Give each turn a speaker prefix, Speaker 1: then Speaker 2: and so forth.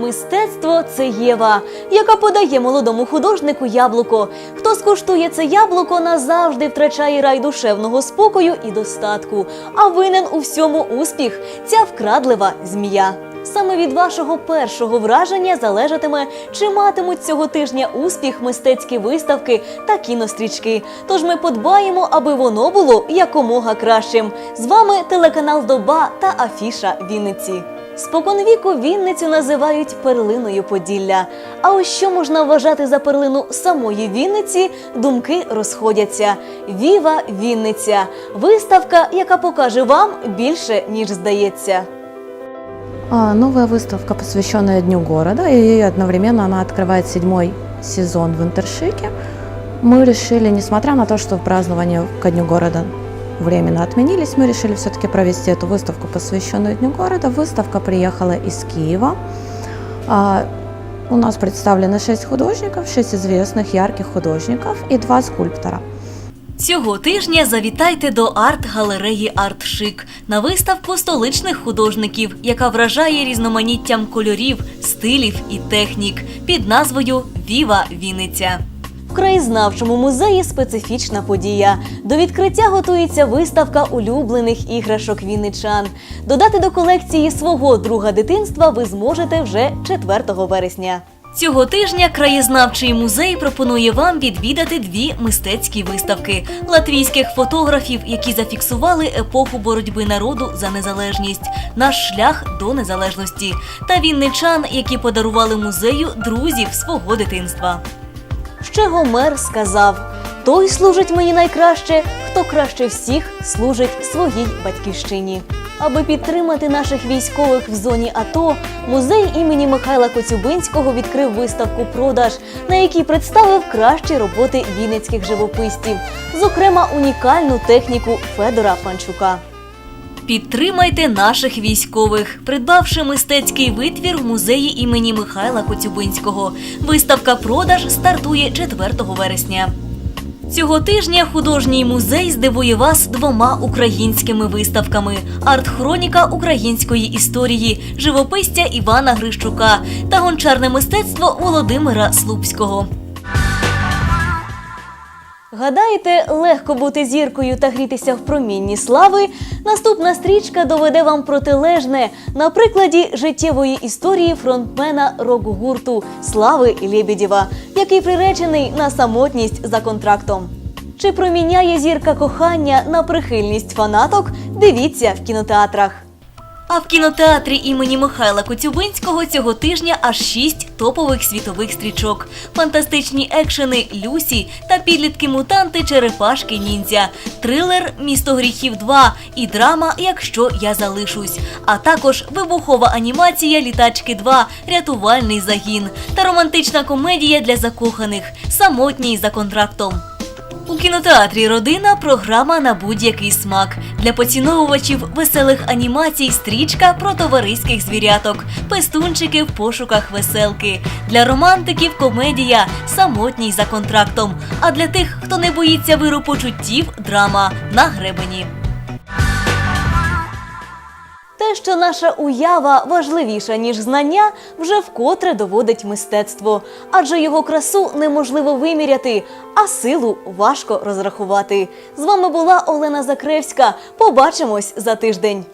Speaker 1: Мистецтво це Єва, яка подає молодому художнику яблуко. Хто скуштує це яблуко, назавжди втрачає рай душевного спокою і достатку. А винен у всьому успіх ця вкрадлива змія. Саме від вашого першого враження залежатиме, чи матимуть цього тижня успіх мистецькі виставки та кінострічки. Тож ми подбаємо, аби воно було якомога кращим. З вами телеканал Доба та Афіша Вінниці. Споконвіку Вінницю називають перлиною Поділля. А ось що можна вважати за перлину самої Вінниці, думки розходяться. Віва Вінниця виставка, яка покаже вам більше ніж здається.
Speaker 2: А, Новая выставка, посвященная Дню города, и одновременно она открывает седьмой сезон в Интершике. Мы решили, несмотря на то, что празднование ко Дню города временно отменились, мы решили все-таки провести эту выставку, посвященную Дню города. Выставка приехала из Киева. А, У нас представлены шесть художников, шесть известных, ярких художников и два скульптора.
Speaker 1: Цього тижня завітайте до арт-галереї «Артшик» на виставку столичних художників, яка вражає різноманіттям кольорів, стилів і технік під назвою Віва Вінниця. В краєзнавчому музеї специфічна подія. До відкриття готується виставка улюблених іграшок вінничан. Додати до колекції свого друга дитинства ви зможете вже 4 вересня. Цього тижня краєзнавчий музей пропонує вам відвідати дві мистецькі виставки латвійських фотографів, які зафіксували епоху боротьби народу за незалежність, наш шлях до незалежності, та вінничан, які подарували музею друзів свого дитинства. Ще Гомер сказав: той служить мені найкраще, хто краще всіх служить своїй батьківщині. Аби підтримати наших військових в зоні АТО, музей імені Михайла Коцюбинського відкрив виставку продаж, на якій представив кращі роботи вінницьких живописців, зокрема унікальну техніку Федора Панчука. Підтримайте наших військових, придбавши мистецький витвір в музеї імені Михайла Коцюбинського. Виставка продаж стартує 4 вересня. Цього тижня художній музей здивує вас двома українськими виставками: арт-хроніка української історії, живописця Івана Грищука та гончарне мистецтво Володимира Слупського. Гадаєте, легко бути зіркою та грітися в промінні слави? Наступна стрічка доведе вам протилежне на прикладі життєвої історії фронтмена рок-гурту Слави Лєбєдєва, який приречений на самотність за контрактом. Чи проміняє зірка кохання на прихильність фанаток? Дивіться в кінотеатрах. А в кінотеатрі імені Михайла Коцюбинського цього тижня аж шість топових світових стрічок: фантастичні екшени Люсі та підлітки-мутанти Черепашки Ніндзя, трилер Місто гріхів 2 і драма Якщо я залишусь, а також вибухова анімація Літачки 2 Рятувальний загін та романтична комедія для закоханих. Самотній за контрактом. У кінотеатрі Родина програма на будь-який смак. Для поціновувачів веселих анімацій стрічка про товариських звіряток, пестунчики в пошуках веселки. Для романтиків комедія самотній за контрактом. А для тих, хто не боїться виру почуттів, драма на гребені. Що наша уява важливіша, ніж знання, вже вкотре доводить мистецтво, адже його красу неможливо виміряти, а силу важко розрахувати. З вами була Олена Закревська. Побачимось за тиждень.